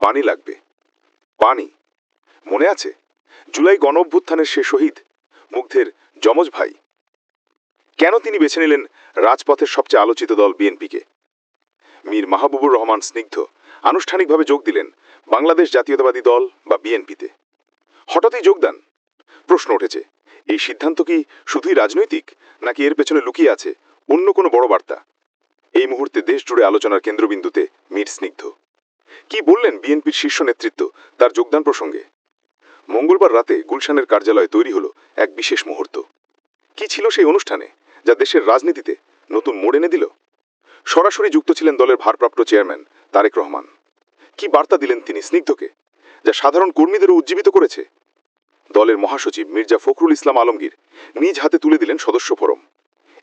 পানি লাগবে। পানি মনে আছে? জুলাই গণ অভ্যুত্থানের সে শহীদ, মুগ্ধের যমজ ভাই। কেন তিনি বেছে নিলেন রাজপথের সবচেয়ে আলোচিত দল বিএনপিকে? মীর মাহবুবুর রহমান স্নিগ্ধ, আনুষ্ঠানিকভাবে যোগ দিলেন বাংলাদেশ জাতীয়তাবাদী দল বা বিএনপিতে। হঠাৎই যোগদান? প্রশ্ন উঠেছে, এই সিদ্ধান্ত কি শুধুই রাজনৈতিক, নাকি এর পেছনে লুকিয়ে আছে অন্য কোনো বড় বার্তা? এই মুহূর্তে দেশ জুড়ে আলোচনার কেন্দ্রবিন্দুতে মীর স্নিগ্ধ। কি বললেন বিএনপির শীর্ষ নেতৃত্ব তার যোগদান প্রসঙ্গে? মঙ্গলবার রাতে গুলশানের কার্যালয়ে তৈরি হলো এক বিশেষ মুহূর্ত। কি ছিল সেই অনুষ্ঠানে, যা দেশের রাজনীতিতে নতুন মোড় এনে দিল? সরাসরি যুক্ত ছিলেন দলের ভারপ্রাপ্ত চেয়ারম্যান তারেক রহমান। কি বার্তা দিলেন তিনি স্নিগ্ধকে, যা সাধারণ কর্মীদেরও উজ্জীবিত করেছে? দলের মহাসচিব মির্জা ফখরুল ইসলাম আলমগীর নিজ হাতে তুলে দিলেন সদস্য ফরম।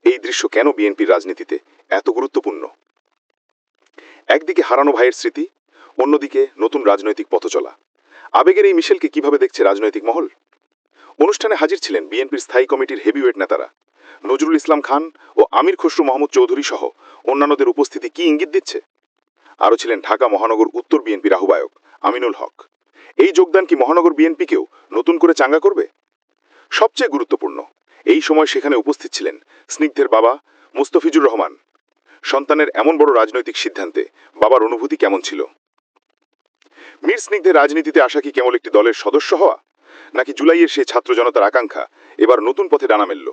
এই দৃশ্য কেন বিএনপির রাজনীতিতে এত গুরুত্বপূর্ণ? একদিকে হারানো ভাইয়ের স্মৃতি অন্যদিকে নতুন রাজনৈতিক পথচলা আবেগের এই মিশেলকে কীভাবে দেখছে রাজনৈতিক মহল? অনুষ্ঠানে হাজির ছিলেন বিএনপির স্থায়ী কমিটির হেভিওয়েট নেতারা। নজরুল ইসলাম খান ও আমির খসরু মোহাম্মদ চৌধুরী সহ অন্যান্যদের উপস্থিতি কি ইঙ্গিত দিচ্ছে? আরও ছিলেন ঢাকা মহানগর উত্তর বিএনপির আহ্বায়ক আমিনুল হক। এই যোগদান কি মহানগর বিএনপিকেও নতুন করে চাঙ্গা করবে? সবচেয়ে গুরুত্বপূর্ণ, এই সময় সেখানে উপস্থিত ছিলেন স্নিগ্ধের বাবা মুস্তফিজুর রহমান। সন্তানের এমন বড় রাজনৈতিক সিদ্ধান্তে বাবার অনুভূতি কেমন ছিল? মীর স্নিগ্ধের রাজনীতিতে আসা কি কেবল একটি দলের সদস্য হওয়া? নাকি জুলাইয়ের সে ছাত্র জনতার আকাঙ্ক্ষা এবার নতুন পথে ডানা মেলল?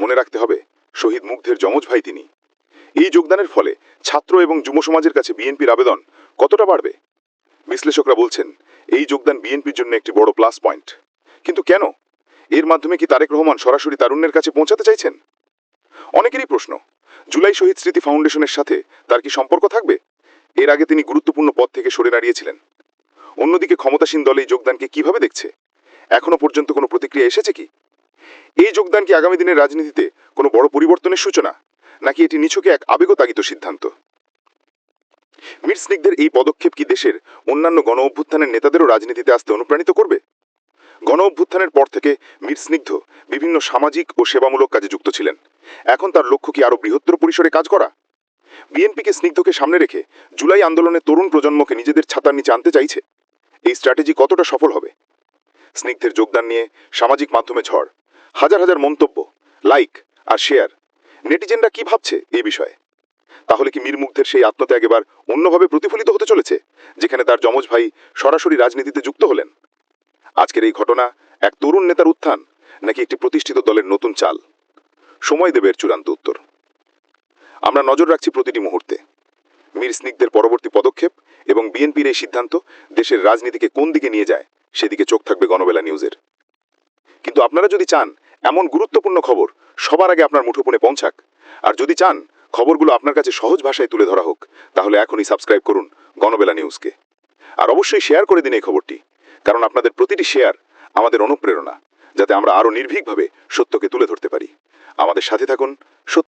মনে রাখতে হবে, শহীদ মুগ্ধের যমজ ভাই তিনি। এই যোগদানের ফলে ছাত্র এবং যুব সমাজের কাছে বিএনপির আবেদন কতটা বাড়বে? বিশ্লেষকরা বলছেন, এই যোগদান বিএনপির জন্য একটি বড় প্লাস পয়েন্ট। কিন্তু কেন? এর মাধ্যমে কি তারেক রহমান সরাসরি তারুণ্যের কাছে পৌঁছাতে চাইছেন? অনেকেরই প্রশ্ন, জুলাই শহীদ স্মৃতি ফাউন্ডেশনের সাথে তার কি সম্পর্ক থাকবে? এর আগে তিনি গুরুত্বপূর্ণ পদ থেকে সরে দাঁড়িয়েছিলেন। অন্যদিকে ক্ষমতাসীন দল এই যোগদানকে কীভাবে দেখছে? এখনও পর্যন্ত কোনো প্রতিক্রিয়া এসেছে কি? এই যোগদান কি আগামী দিনের রাজনীতিতে কোনো বড় পরিবর্তনের সূচনা? নাকি এটি নিছকে এক আবেগতাগিত সিদ্ধান্ত? মীর স্নিগ্ধের এই পদক্ষেপ কি দেশের অন্যান্য গণ অভ্যুত্থানের নেতাদেরও রাজনীতিতে আসতে অনুপ্রাণিত করবে? গণ অভ্যুত্থানের পর থেকে মীর স্নিগ্ধ বিভিন্ন সামাজিক ও সেবামূলক কাজে যুক্ত ছিলেন। এখন তার লক্ষ্য কি আরও বৃহত্তর পরিসরে কাজ করা? বিএনপিকে স্নিগ্ধকে সামনে রেখে জুলাই আন্দোলনে তরুণ প্রজন্মকে নিজেদের ছাতার নিচে আনতে চাইছে, এই স্ট্র্যাটেজি কতটা সফল হবে? স্নিগ্ধের যোগদান নিয়ে সামাজিক মাধ্যমে ঝড়, হাজার হাজার মন্তব্য লাইক আর শেয়ার নেটিজেনরা কি ভাবছে এই বিষয়ে? তাহলে কি মীর মুগ্ধের সেই আত্মত্যাগ এবার অন্যভাবে প্রতিফলিত হতে চলেছে, যেখানে তার যমজ ভাই সরাসরি রাজনীতিতে যুক্ত হলেন? আজকের এই ঘটনা এক তরুণ নেতার উত্থান নাকি একটি প্রতিষ্ঠিত দলের নতুন চাল? সময় দেবে এর চূড়ান্ত উত্তর। আমরা নজর রাখছি প্রতিটি মুহূর্তে। মীর স্নিগ্ধের পরবর্তী পদক্ষেপ এবং বিএনপির এই সিদ্ধান্ত দেশের রাজনীতিকে কোন দিকে নিয়ে যায়, সেদিকে চোখ থাকবে গণবেলা নিউজের। কিন্তু আপনারা যদি চান, এমন গুরুত্বপূর্ণ খবর সবার আগে আপনার মুঠোফোনে পৌঁছাক, আর যদি চান, খবরগুলো আপনার কাছে সহজ ভাষায় তুলে ধরা হোক, তাহলে এখনই সাবস্ক্রাইব করুন গণবেলা নিউজকে। আর অবশ্যই শেয়ার করে দিন এই খবরটি, কারণ আপনাদের প্রতিটি শেয়ার আমাদের অনুপ্রেরণা, যাতে আমরা আরও নির্ভীকভাবে সত্যকে তুলে ধরতে পারি। আমাদের সাথে থাকুন সত্য